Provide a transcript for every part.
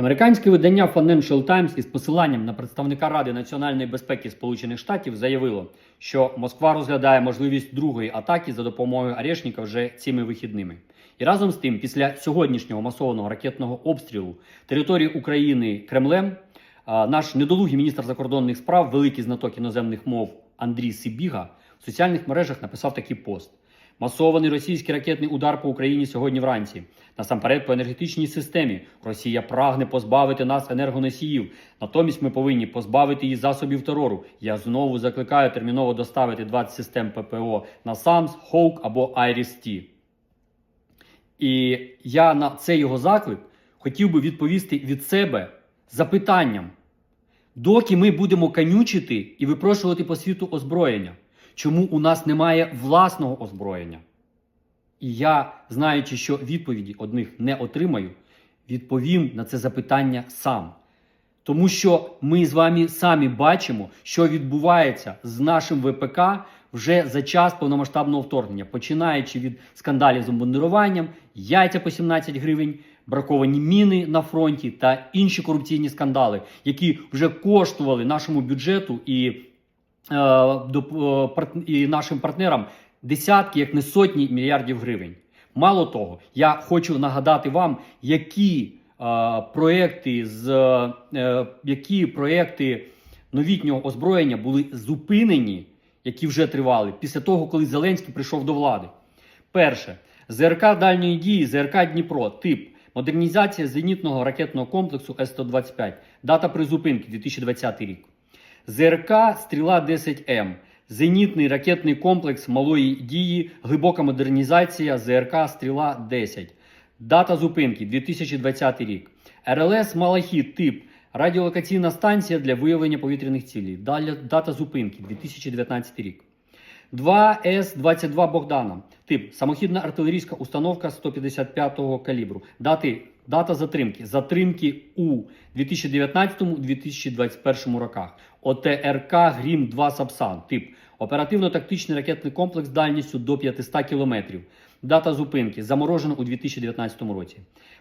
Американське видання Financial Times із посиланням на представника Ради національної безпеки Сполучених Штатів заявило, що Москва розглядає можливість другої атаки за допомогою Арешника вже цими вихідними. І разом з тим, після сьогоднішнього масованого ракетного обстрілу території України Кремлем, наш недолугий міністр закордонних справ, великий знаток іноземних мов Андрій Сибіга, в соціальних мережах написав такий пост. Масований російський ракетний удар по Україні сьогодні вранці. Насамперед, по енергетичній системі Росія прагне позбавити нас енергоносіїв. Натомість ми повинні позбавити її засобів терору. Я знову закликаю терміново доставити 20 систем ППО на САМС, Хоук або Айріс-Ті. І я на цей його заклик хотів би відповісти від себе запитанням. Доки ми будемо канючити і випрошувати по світу озброєння, чому у нас немає власного озброєння? І я, знаючи, що відповіді одних не отримаю, відповім на це запитання сам. Тому що ми з вами самі бачимо, що відбувається з нашим ВПК вже за час повномасштабного вторгнення, починаючи від скандалів з бомбардуванням, яйця по 17 гривень, браковані міни на фронті та інші корупційні скандали, які вже коштували нашому бюджету і, і нашим партнерам десятки, як не сотні мільярдів гривень. Мало того, я хочу нагадати вам, які е, проекти з е, які проекти новітнього озброєння були зупинені, які вже тривали після того, коли Зеленський прийшов до влади. Перше, ЗРК дальньої дії, ЗРК Дніпро, тип модернізація зенітного ракетного комплексу С-125, дата призупинки 2020 рік. ЗРК Стріла 10М, зенітний ракетний комплекс малої дії, глибока модернізація ЗРК Стріла 10. Дата зупинки 2020 рік. РЛС Малахіт тип радіолокаційна станція для виявлення повітряних цілей. Дата зупинки 2019 рік. 2С-22 Богдана. Тип самохідна артилерійська установка 155-го калібру. Дати, дата затримки. Затримки у 2019-2021 роках. ОТРК Грім-2 Сапсан. Тип оперативно-тактичний ракетний комплекс дальністю до 500 км. Дата зупинки. Заморожена у 2019 році.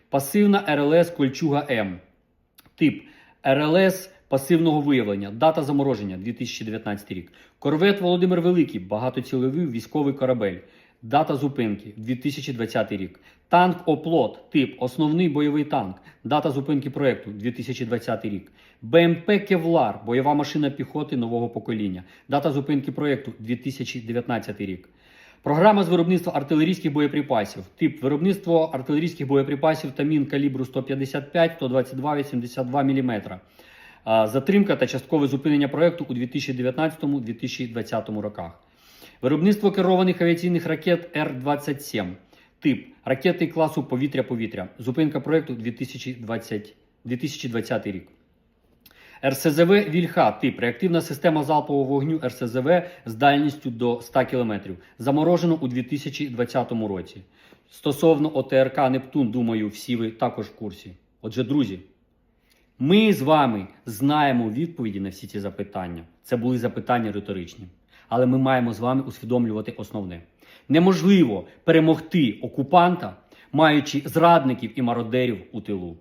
Пасивна РЛС Кольчуга М. Тип РЛС пасивного виявлення, дата замороження 2019 рік. Корвет Володимир Великий, багатоцільовий військовий корабель. Дата зупинки 2020 рік. Танк Оплот, тип основний бойовий танк. Дата зупинки проекту 2020 рік. БМП Кевлар, бойова машина піхоти нового покоління. Дата зупинки проекту 2019 рік. Програма з виробництва артилерійських боєприпасів. Тип виробництво артилерійських боєприпасів та мін калібру 155, 122, 82 мм. Затримка та часткове зупинення проекту у 2019-2020 роках. Виробництво керованих авіаційних ракет Р-27. Тип ракети класу повітря-повітря. Зупинка проекту 2020, 2020 рік. РСЗВ Вільха, тип реактивна система залпового вогню РСЗВ з дальністю до 100 км. Заморожено у 2020 році. Стосовно ОТРК Нептун, думаю, всі ви також в курсі. Отже, друзі, ми з вами знаємо відповіді на всі ці запитання. Це були запитання риторичні. Але ми маємо з вами усвідомлювати основне: неможливо перемогти окупанта, маючи зрадників і мародерів у тилу.